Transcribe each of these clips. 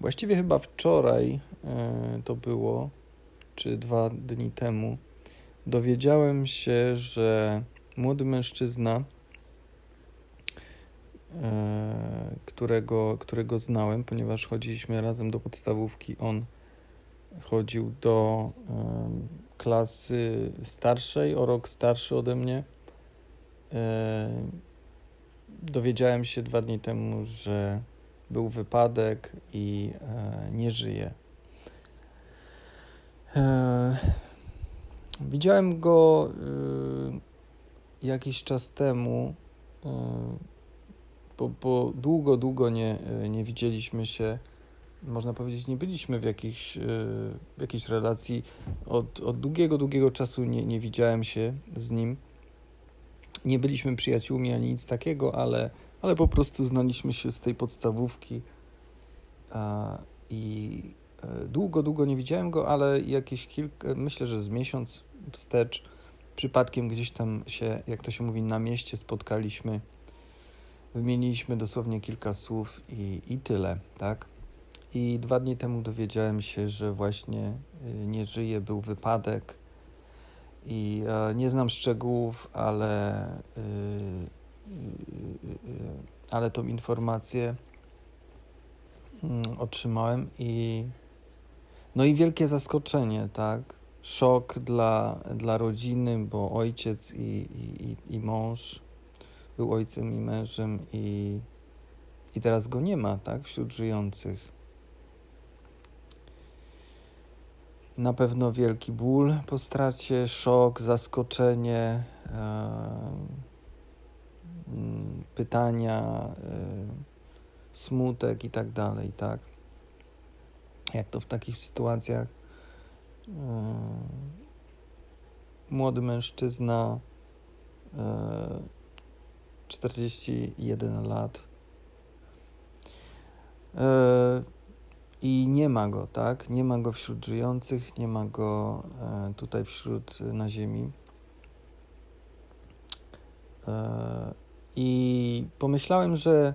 Właściwie chyba wczoraj e, to było, czy dwa dni temu, dowiedziałem się, że młody mężczyzna, e, którego, którego znałem, ponieważ chodziliśmy razem do podstawówki, on chodził do e, klasy starszej, o rok starszy ode mnie. Dowiedziałem się dwa dni temu, że był wypadek i e, nie żyje. E, widziałem go e, jakiś czas temu, bo, bo długo, długo nie, nie widzieliśmy się. Można powiedzieć, nie byliśmy w jakiejś, w jakiejś relacji. Od, od długiego, długiego czasu nie, nie widziałem się z nim. Nie byliśmy przyjaciółmi ani nic takiego, ale ale po prostu znaliśmy się z tej podstawówki i e, długo, długo nie widziałem go, ale jakieś kilka, myślę, że z miesiąc wstecz przypadkiem gdzieś tam się, jak to się mówi, na mieście spotkaliśmy. Wymieniliśmy dosłownie kilka słów i, i tyle, tak? I dwa dni temu dowiedziałem się, że właśnie y, nie żyje, był wypadek i e, nie znam szczegółów, ale ale tą informację mm, otrzymałem i no i wielkie zaskoczenie, tak? Szok dla, dla rodziny, bo ojciec i, i, i mąż był ojcem i mężem i, i teraz go nie ma, tak? Wśród żyjących. Na pewno wielki ból po stracie, szok, zaskoczenie. Yy pytania, y, smutek i tak dalej, tak? Jak to w takich sytuacjach y, młody mężczyzna 41 y, lat i nie ma go, tak? Nie ma go wśród żyjących, nie ma go tutaj wśród na ziemi. I pomyślałem, że,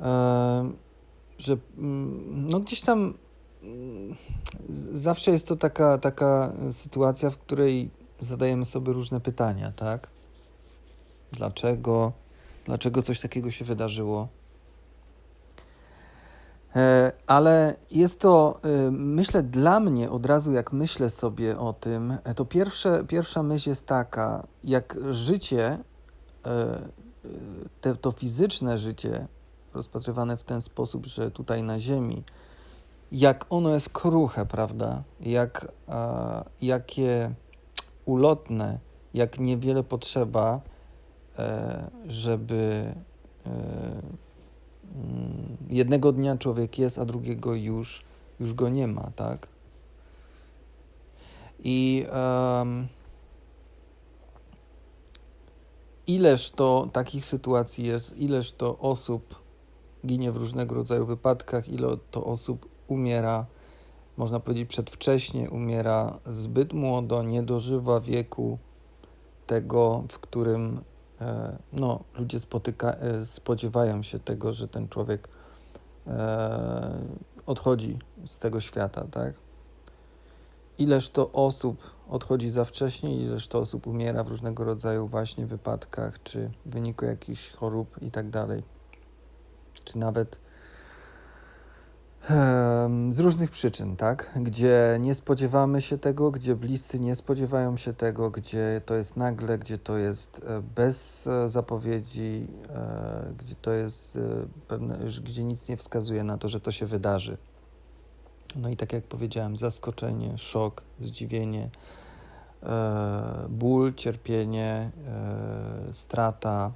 e, że mm, no gdzieś tam mm, zawsze jest to taka, taka sytuacja, w której zadajemy sobie różne pytania, tak? Dlaczego? Dlaczego coś takiego się wydarzyło? E, ale jest to, e, myślę, dla mnie od razu, jak myślę sobie o tym, to pierwsze, pierwsza myśl jest taka, jak życie te, to fizyczne życie rozpatrywane w ten sposób, że tutaj na Ziemi, jak ono jest kruche, prawda? Jak, jakie ulotne, jak niewiele potrzeba, e, żeby e, mm, jednego dnia człowiek jest, a drugiego już, już go nie ma, tak? I um, ileż to takich sytuacji jest, ileż to osób ginie w różnego rodzaju wypadkach, ile to osób umiera, można powiedzieć, przedwcześnie, umiera zbyt młodo, nie dożywa wieku tego, w którym e, no, ludzie spotyka, e, spodziewają się tego, że ten człowiek e, odchodzi z tego świata, tak? Ileż to osób odchodzi za wcześnie, ileż to osób umiera w różnego rodzaju właśnie wypadkach, czy w wyniku jakichś chorób i tak dalej, czy nawet z różnych przyczyn, tak? Gdzie nie spodziewamy się tego, gdzie bliscy nie spodziewają się tego, gdzie to jest nagle, gdzie to jest e, bez e, zapowiedzi, e, gdzie to jest pewne, gdzie nic nie wskazuje na to, że to się wydarzy. No i tak jak powiedziałem, zaskoczenie, szok, zdziwienie, ból, cierpienie, e, strata,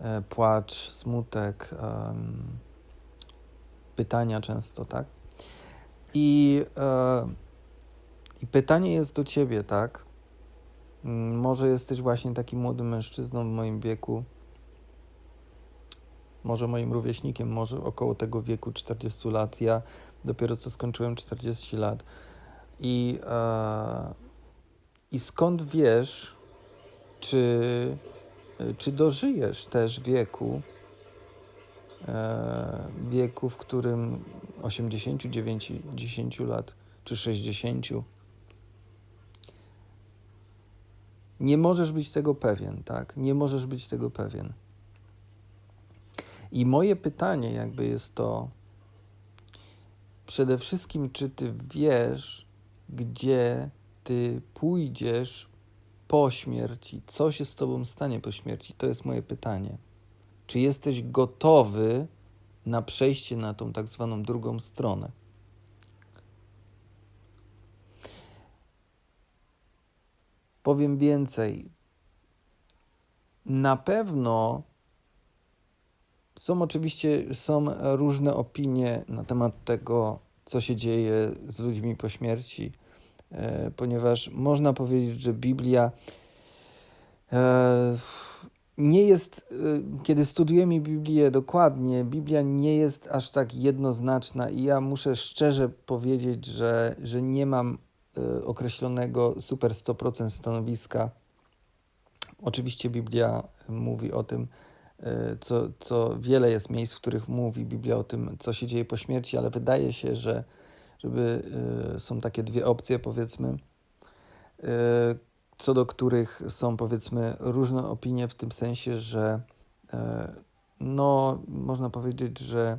e, płacz, smutek, pytania często, tak? I, e, I pytanie jest do ciebie, tak? Mm, może jesteś właśnie takim młodym mężczyzną w moim wieku, może moim rówieśnikiem, może około tego wieku 40 lat. Ja dopiero co skończyłem 40 lat. I, e, i skąd wiesz, czy, czy dożyjesz też wieku, e, wieku, w którym 80, 90 lat czy 60. Nie możesz być tego pewien, tak? Nie możesz być tego pewien. I moje pytanie jakby jest to, przede wszystkim, czy ty wiesz, gdzie ty pójdziesz po śmierci? Co się z tobą stanie po śmierci? To jest moje pytanie. Czy jesteś gotowy na przejście na tą tak zwaną drugą stronę? Powiem więcej. Na pewno są oczywiście są różne opinie na temat tego, co się dzieje z ludźmi po śmierci, ponieważ można powiedzieć, że Biblia e, nie jest, e, kiedy studujemy Biblię dokładnie, Biblia nie jest aż tak jednoznaczna i ja muszę szczerze powiedzieć, że, że nie mam określonego super 100% stanowiska. Oczywiście Biblia mówi o tym, E, co, co wiele jest miejsc, w których mówi Biblia o tym, co się dzieje po śmierci, ale wydaje się, że żeby, e, są takie dwie opcje, powiedzmy, e, co do których są, powiedzmy, różne opinie w tym sensie, że no, można powiedzieć, że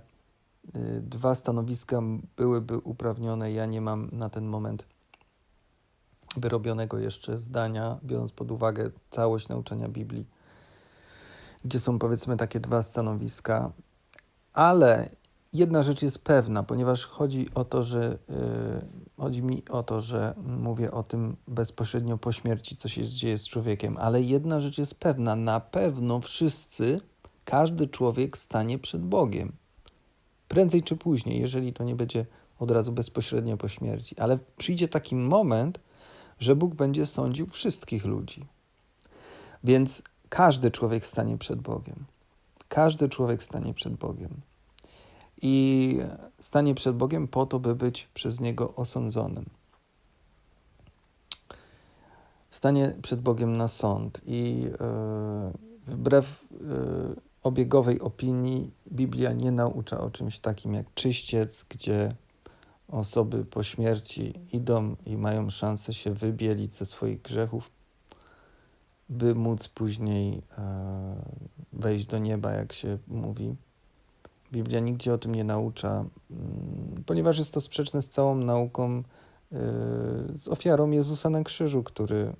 dwa stanowiska byłyby uprawnione. Ja nie mam na ten moment wyrobionego jeszcze zdania, biorąc pod uwagę całość nauczania Biblii gdzie są powiedzmy takie dwa stanowiska, ale jedna rzecz jest pewna, ponieważ chodzi o to, że yy, chodzi mi o to, że mówię o tym bezpośrednio po śmierci, co się dzieje z człowiekiem, ale jedna rzecz jest pewna, na pewno wszyscy, każdy człowiek stanie przed Bogiem. Prędzej czy później, jeżeli to nie będzie od razu bezpośrednio po śmierci, ale przyjdzie taki moment, że Bóg będzie sądził wszystkich ludzi. Więc każdy człowiek stanie przed Bogiem. Każdy człowiek stanie przed Bogiem. I stanie przed Bogiem po to, by być przez Niego osądzonym. Stanie przed Bogiem na sąd i yy, wbrew yy, obiegowej opinii Biblia nie naucza o czymś takim jak czyściec, gdzie osoby po śmierci idą i mają szansę się wybielić ze swoich grzechów by móc później e, wejść do nieba, jak się mówi. Biblia nigdzie o tym nie naucza, mm, ponieważ jest to sprzeczne z całą nauką, e, z ofiarą Jezusa na krzyżu, który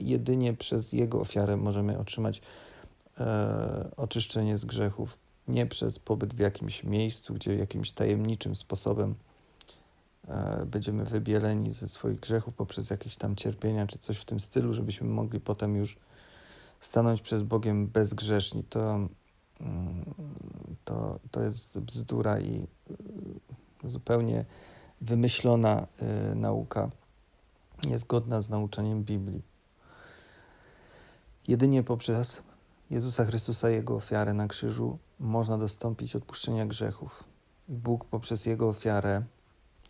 jedynie przez Jego ofiarę możemy otrzymać e, oczyszczenie z grzechów, nie przez pobyt w jakimś miejscu, gdzie jakimś tajemniczym sposobem E, będziemy wybieleni ze swoich grzechów poprzez jakieś tam cierpienia czy coś w tym stylu, żebyśmy mogli potem już stanąć przed Bogiem bezgrzeszni. To, to, to jest bzdura i zupełnie wymyślona e, nauka, niezgodna z nauczaniem Biblii. Jedynie poprzez Jezusa Chrystusa i Jego ofiarę na krzyżu można dostąpić odpuszczenia grzechów. Bóg poprzez Jego ofiarę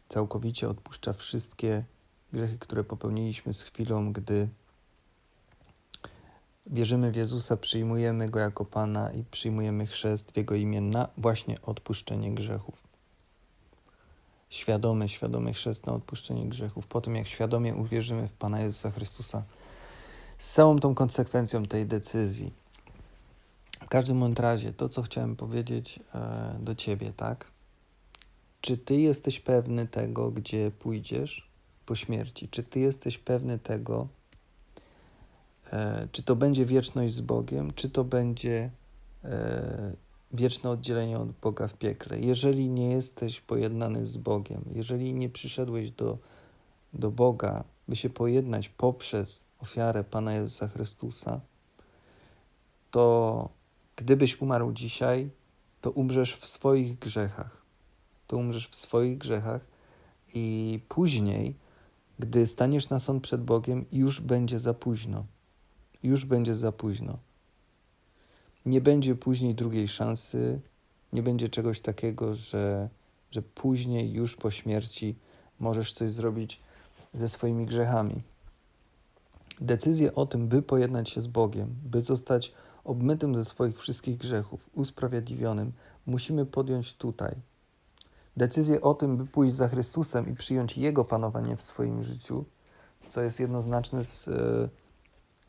całkowicie odpuszcza wszystkie grzechy, które popełniliśmy z chwilą, gdy wierzymy w Jezusa, przyjmujemy Go jako Pana i przyjmujemy chrzest w Jego imię na właśnie odpuszczenie grzechów. Świadomy, świadomy chrzest na odpuszczenie grzechów. Po tym, jak świadomie uwierzymy w Pana Jezusa Chrystusa, z całą tą konsekwencją tej decyzji. W każdym razie, to co chciałem powiedzieć e, do Ciebie, tak? Czy ty jesteś pewny tego, gdzie pójdziesz po śmierci? Czy ty jesteś pewny tego, czy to będzie wieczność z Bogiem, czy to będzie e, wieczne oddzielenie od Boga w piekle? Jeżeli nie jesteś pojednany z Bogiem, jeżeli nie przyszedłeś do, do Boga, by się pojednać poprzez ofiarę Pana Jezusa Chrystusa, to gdybyś umarł dzisiaj, to umrzesz w swoich grzechach to umrzesz w swoich grzechach i później, gdy staniesz na sąd przed Bogiem, już będzie za późno. Już będzie za późno. Nie będzie później drugiej szansy, nie będzie czegoś takiego, że, że później, już po śmierci, możesz coś zrobić ze swoimi grzechami. Decyzję o tym, by pojednać się z Bogiem, by zostać obmytym ze swoich wszystkich grzechów, usprawiedliwionym, musimy podjąć tutaj. Decyzję o tym, by pójść za Chrystusem i przyjąć Jego panowanie w swoim życiu, co jest jednoznaczne z, e,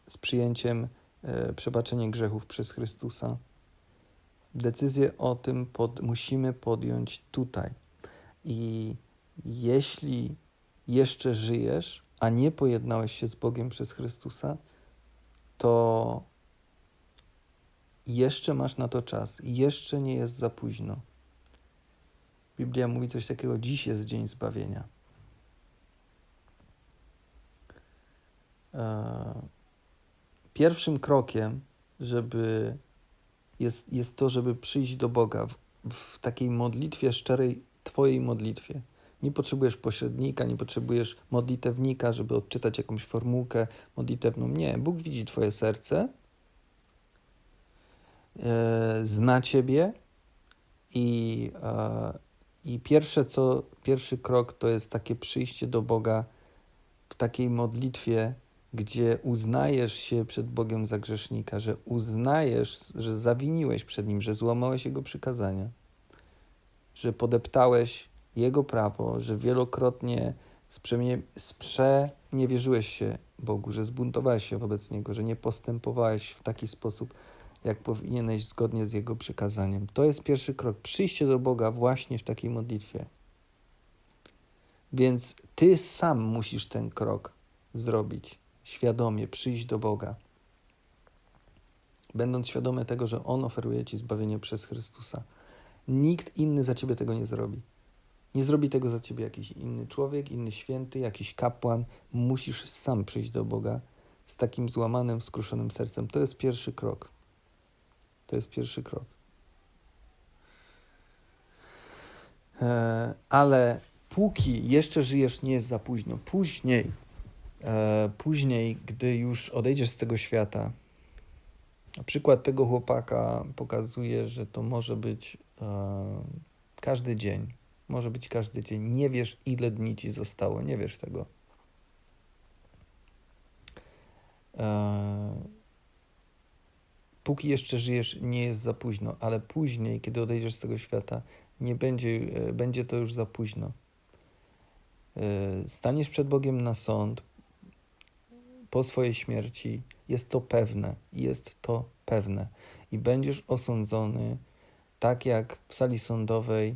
z przyjęciem e, przebaczenia grzechów przez Chrystusa. Decyzję o tym pod, musimy podjąć tutaj. I jeśli jeszcze żyjesz, a nie pojednałeś się z Bogiem przez Chrystusa, to jeszcze masz na to czas, jeszcze nie jest za późno. Biblia mówi coś takiego: dziś jest dzień zbawienia. E, pierwszym krokiem, żeby jest, jest to, żeby przyjść do Boga w, w takiej modlitwie, szczerej Twojej modlitwie. Nie potrzebujesz pośrednika, nie potrzebujesz modlitewnika, żeby odczytać jakąś formułkę modlitewną. Nie, Bóg widzi Twoje serce, e, zna Ciebie i, e, i pierwsze co, pierwszy krok to jest takie przyjście do Boga w takiej modlitwie, gdzie uznajesz się przed Bogiem za grzesznika, że uznajesz, że zawiniłeś przed Nim, że złamałeś Jego przykazania, że podeptałeś Jego prawo, że wielokrotnie sprzeniewierzyłeś się Bogu, że zbuntowałeś się wobec Niego, że nie postępowałeś w taki sposób, jak powinieneś zgodnie z Jego przykazaniem. To jest pierwszy krok. Przyjście do Boga właśnie w takiej modlitwie. Więc Ty sam musisz ten krok zrobić świadomie przyjść do Boga, będąc świadomy tego, że On oferuje Ci zbawienie przez Chrystusa. Nikt inny za Ciebie tego nie zrobi. Nie zrobi tego za Ciebie jakiś inny człowiek, inny święty, jakiś kapłan. Musisz sam przyjść do Boga z takim złamanym, skruszonym sercem. To jest pierwszy krok. To jest pierwszy krok. E, ale póki jeszcze żyjesz, nie jest za późno. Później później, gdy już odejdziesz z tego świata, na przykład tego chłopaka pokazuje, że to może być e, każdy dzień. Może być każdy dzień. Nie wiesz, ile dni ci zostało, nie wiesz tego. E, póki jeszcze żyjesz, nie jest za późno, ale później, kiedy odejdziesz z tego świata, nie będzie, będzie to już za późno. Staniesz przed Bogiem na sąd, po swojej śmierci, jest to pewne, jest to pewne. I będziesz osądzony tak jak w sali sądowej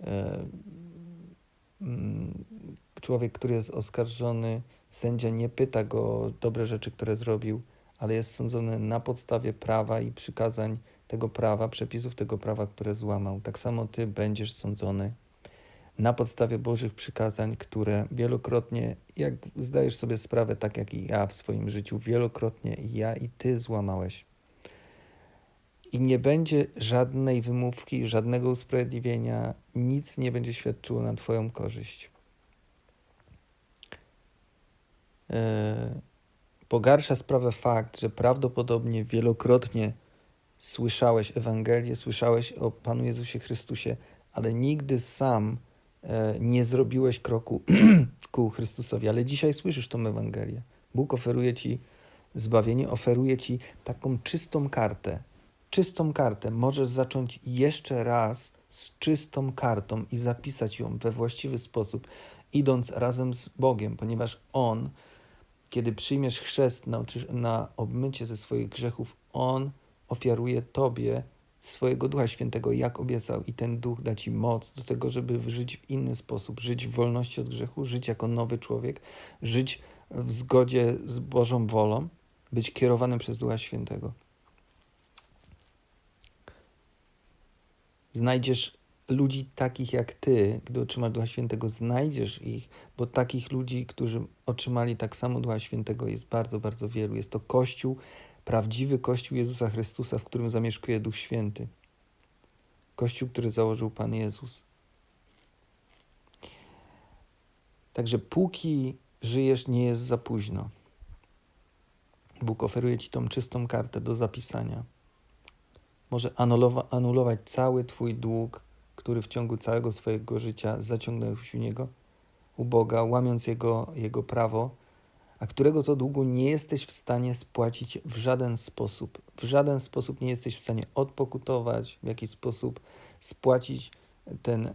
e, mm, człowiek, który jest oskarżony, sędzia nie pyta go o dobre rzeczy, które zrobił, ale jest sądzony na podstawie prawa i przykazań tego prawa, przepisów tego prawa, które złamał. Tak samo ty będziesz sądzony na podstawie Bożych przykazań, które wielokrotnie, jak zdajesz sobie sprawę, tak jak i ja w swoim życiu, wielokrotnie i ja i ty złamałeś. I nie będzie żadnej wymówki, żadnego usprawiedliwienia, nic nie będzie świadczyło na Twoją korzyść. E, pogarsza sprawę fakt, że prawdopodobnie wielokrotnie słyszałeś Ewangelię, słyszałeś o Panu Jezusie Chrystusie, ale nigdy sam nie zrobiłeś kroku ku Chrystusowi, ale dzisiaj słyszysz tą Ewangelię. Bóg oferuje ci zbawienie, oferuje ci taką czystą kartę. Czystą kartę. Możesz zacząć jeszcze raz z czystą kartą i zapisać ją we właściwy sposób, idąc razem z Bogiem, ponieważ On, kiedy przyjmiesz chrzest na, na obmycie ze swoich grzechów, On ofiaruje Tobie swojego Ducha Świętego, jak obiecał, i ten Duch da Ci moc do tego, żeby żyć w inny sposób, żyć w wolności od grzechu, żyć jako nowy człowiek, żyć w zgodzie z Bożą wolą, być kierowanym przez Ducha Świętego. Znajdziesz ludzi takich jak Ty, gdy otrzymasz Ducha Świętego, znajdziesz ich, bo takich ludzi, którzy otrzymali tak samo Ducha Świętego, jest bardzo, bardzo wielu. Jest to Kościół prawdziwy Kościół Jezusa Chrystusa, w którym zamieszkuje Duch Święty. Kościół, który założył Pan Jezus. Także póki żyjesz, nie jest za późno. Bóg oferuje Ci tą czystą kartę do zapisania. Może anulować cały Twój dług, który w ciągu całego swojego życia zaciągnąłeś u Niego, u Boga, łamiąc Jego, Jego prawo, a którego to długu nie jesteś w stanie spłacić w żaden sposób. W żaden sposób nie jesteś w stanie odpokutować, w jakiś sposób spłacić ten e,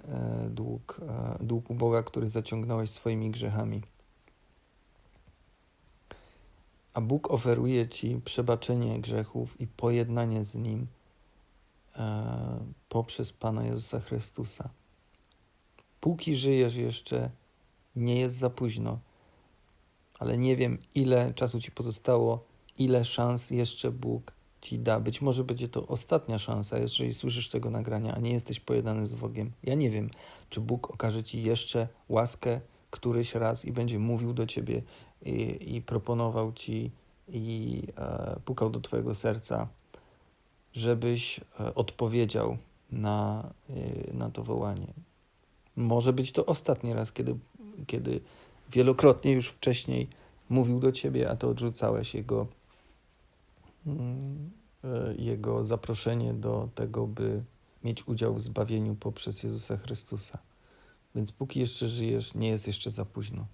dług, e, dług u Boga, który zaciągnąłeś swoimi grzechami. A Bóg oferuje ci przebaczenie grzechów i pojednanie z Nim e, poprzez Pana Jezusa Chrystusa. Póki żyjesz jeszcze, nie jest za późno, ale nie wiem, ile czasu ci pozostało, ile szans jeszcze Bóg ci da. Być może będzie to ostatnia szansa, jeżeli słyszysz tego nagrania, a nie jesteś pojednany z Bogiem. Ja nie wiem, czy Bóg okaże ci jeszcze łaskę któryś raz i będzie mówił do ciebie i, i proponował ci i e, pukał do twojego serca, żebyś e, odpowiedział na, e, na to wołanie. Może być to ostatni raz, kiedy, kiedy wielokrotnie już wcześniej mówił do ciebie, a to odrzucałeś jego, mm, e, jego zaproszenie do tego, by mieć udział w zbawieniu poprzez Jezusa Chrystusa. Więc póki jeszcze żyjesz, nie jest jeszcze za późno.